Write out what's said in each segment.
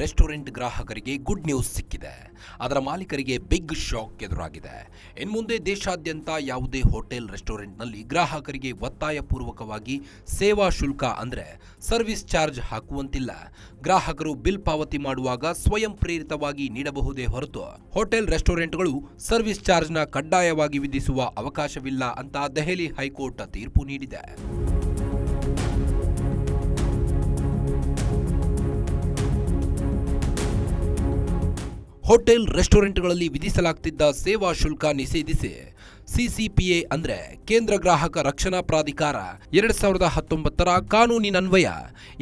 Restaurant ಗ್ರಾಹಕರಿಗೆ good news ಸಿಕ್ಕಿದೆ. ಅದರ ಮಾಲೀಕರಿಗೆ ಬಿಗ್ ಶಾಕ್ ಎದುರಾಗಿದೆ. ಇನ್ಮುಂದೆ ದೇಶಾದ್ಯಂತ ಯಾವುದೇ ಹೋಟೆಲ್ ರೆಸ್ಟೋರೆಂಟ್ನಲ್ಲಿ ಗ್ರಾಹಕರಿಗೆ ಒತ್ತಾಯಪೂರ್ವಕವಾಗಿ ಸೇವಾ ಶುಲ್ಕ ಅಂದರೆ ಸರ್ವಿಸ್ ಚಾರ್ಜ್ ಹಾಕುವಂತಿಲ್ಲ. ಗ್ರಾಹಕರು ಬಿಲ್ ಪಾವತಿ ಮಾಡುವಾಗ ಸ್ವಯಂ ಪ್ರೇರಿತವಾಗಿ ನೀಡಬಹುದೇ ಹೊರತು ಹೋಟೆಲ್ ರೆಸ್ಟೋರೆಂಟ್ಗಳು ಸರ್ವಿಸ್ ಚಾರ್ಜ್ನ ಕಡ್ಡಾಯವಾಗಿ ವಿಧಿಸುವ ಅವಕಾಶವಿಲ್ಲ ಅಂತ ದೆಹಲಿ ಹೈಕೋರ್ಟ್ ತೀರ್ಪು ನೀಡಿದೆ. ಹೋಟೆಲ್ ರೆಸ್ಟೋರೆಂಟ್ಗಳಲ್ಲಿ ವಿಧಿಸಲಾಗ್ತಿದ್ದ ಸೇವಾ ಶುಲ್ಕ ನಿಷೇಧಿಸಿ ಸಿಸಿಪಿಎ ಅಂದರೆ ಕೇಂದ್ರ ಗ್ರಾಹಕ ರಕ್ಷಣಾ ಪ್ರಾಧಿಕಾರ. ಎರಡ್ ಸಾವಿರದ ಹತ್ತೊಂಬತ್ತರ ಕಾನೂನಿನನ್ವಯ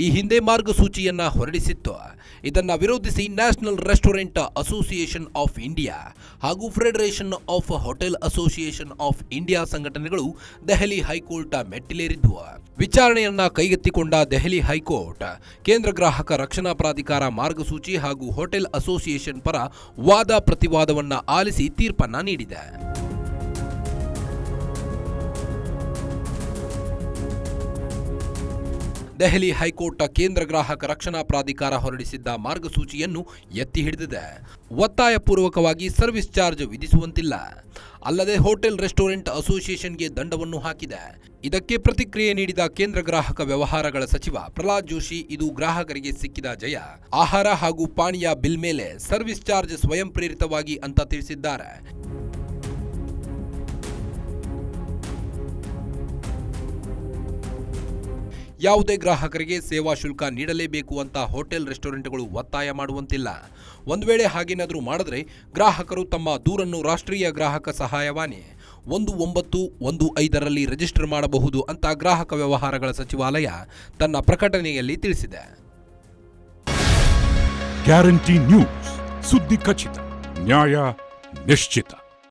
ಈ ಹಿಂದೆ ಮಾರ್ಗಸೂಚಿಯನ್ನ ಹೊರಡಿಸಿತ್ತು. ಇದನ್ನ ವಿರೋಧಿಸಿ national restaurant association of India ಹಾಗೂ federation of hotel association of India ಸಂಘಟನೆಗಳು ದೆಹಲಿ ಹೈಕೋರ್ಟ್ ಮೆಟ್ಟಿಲೇರಿದ್ವು. ವಿಚಾರಣೆಯನ್ನ ಕೈಗೆತ್ತಿಕೊಂಡ ದೆಹಲಿ ಹೈಕೋರ್ಟ್, ಕೇಂದ್ರ ಗ್ರಾಹಕ ರಕ್ಷಣಾ ಪ್ರಾಧಿಕಾರ ಮಾರ್ಗಸೂಚಿ ಹಾಗೂ ಹೋಟೆಲ್ ಅಸೋಸಿಯೇಷನ್ ಪರ ವಾದ ಪ್ರತಿವಾದವನ್ನ ಆಲಿಸಿ ತೀರ್ಪನ್ನ ನೀಡಿದೆ. ದೆಹಲಿ ಹೈಕೋರ್ಟ್ ಕೇಂದ್ರ ಗ್ರಾಹಕ ರಕ್ಷಣಾ ಪ್ರಾಧಿಕಾರ ಹೊರಡಿಸಿದ್ದ ಮಾರ್ಗಸೂಚಿಯನ್ನು ಎತ್ತಿ ಹಿಡಿದಿದೆ. ಒತ್ತಾಯಪೂರ್ವಕವಾಗಿ ಸರ್ವಿಸ್ ಚಾರ್ಜ್ ವಿಧಿಸುವಂತಿಲ್ಲ. ಅಲ್ಲದೆ ಹೋಟೆಲ್ ರೆಸ್ಟೋರೆಂಟ್ ಅಸೋಸಿಯೇಷನ್ಗೆ ದಂಡವನ್ನು ಹಾಕಿದೆ. ಇದಕ್ಕೆ ಪ್ರತಿಕ್ರಿಯೆ ನೀಡಿದ ಕೇಂದ್ರ ಗ್ರಾಹಕ ವ್ಯವಹಾರಗಳ ಸಚಿವ ಪ್ರಹ್ಲಾದ್ ಜೋಶಿ, ಇದು ಗ್ರಾಹಕರಿಗೆ ಸಿಕ್ಕಿದ ಜಯ. ಆಹಾರ ಹಾಗೂ ಪಾನೀಯ ಬಿಲ್ ಮೇಲೆ ಸರ್ವಿಸ್ ಚಾರ್ಜ್ ಸ್ವಯಂ ಪ್ರೇರಿತವಾಗಿ ಅಂತ ತಿಳಿಸಿದ್ದಾರೆ. ಯಾವುದೇ ಗ್ರಾಹಕರಿಗೆ ಸೇವಾ ಶುಲ್ಕ ನೀಡಲೇಬೇಕು ಅಂತ ಹೋಟೆಲ್ ರೆಸ್ಟೋರೆಂಟ್ಗಳು ಒತ್ತಾಯ ಮಾಡುವಂತಿಲ್ಲ. ಒಂದು ವೇಳೆ ಹಾಗೇನಾದರೂ ಮಾಡಿದ್ರೆ ಗ್ರಾಹಕರು ತಮ್ಮ ದೂರನ್ನು ರಾಷ್ಟ್ರೀಯ ಗ್ರಾಹಕ ಸಹಾಯವಾಣಿ ಒಂದು ಒಂಬತ್ತು ಒಂದು ಐದರಲ್ಲಿ ರಿಜಿಸ್ಟರ್ ಮಾಡಬಹುದು ಅಂತ ಗ್ರಾಹಕ ವ್ಯವಹಾರಗಳ ಸಚಿವಾಲಯ ತನ್ನ ಪ್ರಕಟಣೆಯಲ್ಲಿ ತಿಳಿಸಿದೆ. ಗ್ಯಾರಂಟಿ ನ್ಯೂಸ್ ಸುದ್ದಿ ಖಚಿತ, ನ್ಯಾಯ ನಿಶ್ಚಿತ.